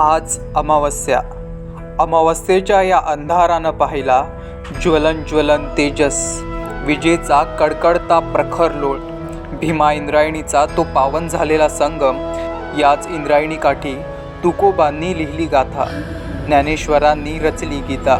आज अमावस्या. अमावस्येच्या या अंधारानं पाहिला ज्वलन ज्वलन तेजस. विजेचा कडकडता प्रखर लोट. भीमा इंद्रायणीचा तो पावन झालेला संगम. याच इंद्रायणी काठी तुकोबांनी लिहिली गाथा. ज्ञानेश्वरांनी रचली गीता.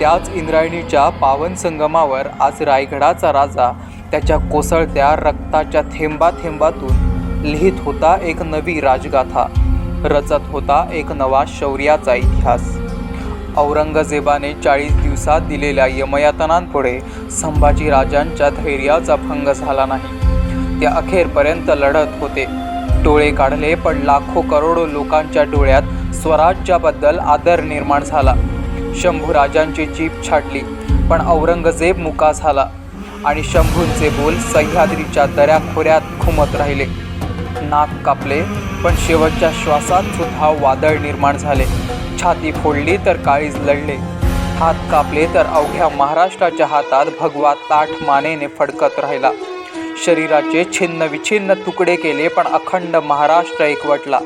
त्याच इंद्रायणीच्या पावन संगमावर आज रायगडाचा राजा त्याच्या कोसळत्या रक्ताच्या थेंबा थेंबातून लिहित होता एक नवी राजगाथा. रचत होता एक नवा शौर्याचा इतिहास. औरंगजेबाने चाळीस दिवसात दिलेल्या यमयातनांपुढे संभाजीराजांच्या धैर्याचा भंग झाला नाही. ते अखेरपर्यंत लढत होते. डोळे काढले पण लाखो करोडो लोकांच्या डोळ्यात स्वराज्याबद्दल आदर निर्माण झाला. शंभूराजांची जीप छाटली पण औरंगजेब मुका झाला आणि शंभूंचे बोल सह्याद्रीच्या दऱ्याखोऱ्यात घुमत राहिले. नाक कापले पण शेवटच्या श्वासात सुद्धा वादळ निर्माण झाले. छाती फोडली तर काळीज लढले. हात कापले तर अवघ्या महाराष्ट्राच्या हातात भगवा ताठ मानेने फडकत राहिला. शरीराचे छिन्न विछिन्न तुकडे केले पण अखंड महाराष्ट्र एकवटला.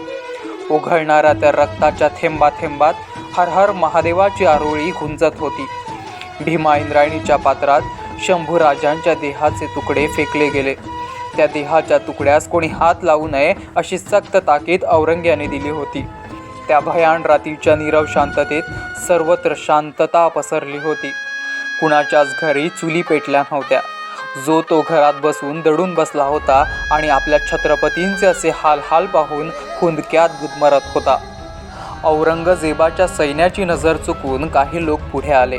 उघळणाऱ्या त्या रक्ताच्या थेंबा थेंबात हर हर महादेवाची आरोळी गुंजत होती. भीमा इंद्रायणीच्या पात्रात शंभूराजांच्या देहाचे तुकडे फेकले गेले. त्या देहाच्या तुकड्यास कोणी हात लावू नये अशी सक्त ताकीद औरंग्याने दिली होती. त्या भयान रात्रीच्या नीरव शांततेत सर्वत्र शांतता पसरली होती. कुणाच्याच घरी चुली पेटल्या नव्हत्या. जो तो घरात बसून दडून बसला होता आणि आपल्या छत्रपतींचे असे हाल हाल पाहून हुंदक्यात गुदमरत होता. औरंगजेबाच्या सैन्याची नजर चुकून काही लोक पुढे आले.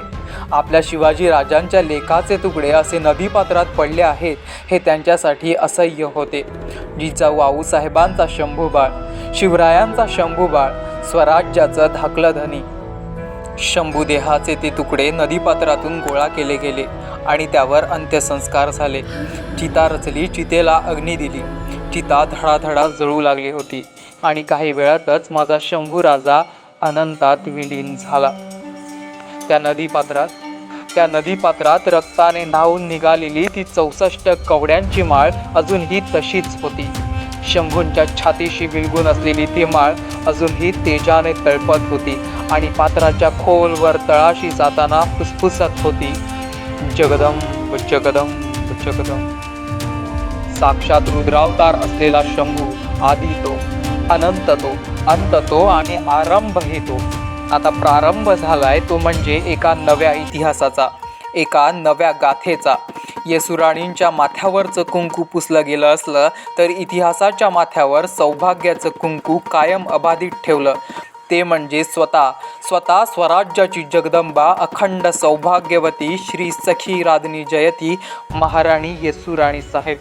आपल्या शिवाजी राजांच्या लेखाचे तुकडे असे नदीपात्रात पडले आहेत हे त्यांच्यासाठी असह्य होते. जिजाऊ आऊसाहेबांचा शंभूबाळ शिवरायांचा शंभूबाळ स्वराज्याचं धाकलं धनी शंभूदेहाचे ते तुकडे नदीपात्रातून गोळा केले गेले आणि त्यावर अंत्यसंस्कार झाले. चिता रचली चितेला अग्नी दिली. चिता धडाधडा जळू लागली होती आणि काही वेळातच माझा शंभू राजा अनंतात विलीन झाला. त्या नदीपात्रात त्या नदीपात्रात रक्ताने न्हावून निघालेली ती चौसष्ट कवड्यांची माळ अजूनही तशीच होती. शंभूंच्या छातीशी विलगून असलेली ती माळ अजूनही तेजाने तळपत होती आणि पात्राच्या खोलवर तळाशी जाताना फुसफुसत होती. जगदम जगदंब जगदम साक्षात रुद्रावतार असलेला शंभू आदी तो अनंत तो अंत तो आणि आरंभही तो आता प्रारंभ झालाय तो म्हणजे एका नव्या इतिहासाचा एका नव्या गाथेचा. येसुराणींच्या माथ्यावरचं कुंकू पुसलं गेलं असलं तर इतिहासाच्या माथ्यावर सौभाग्याचं कुंकू कायम अबाधित ठेवलं. ते म्हणजे स्वतः स्वतः स्वराज्याची जगदंबा अखंड सौभाग्यवती श्री सखी राधनी जयती महाराणी येसुराणी साहेब.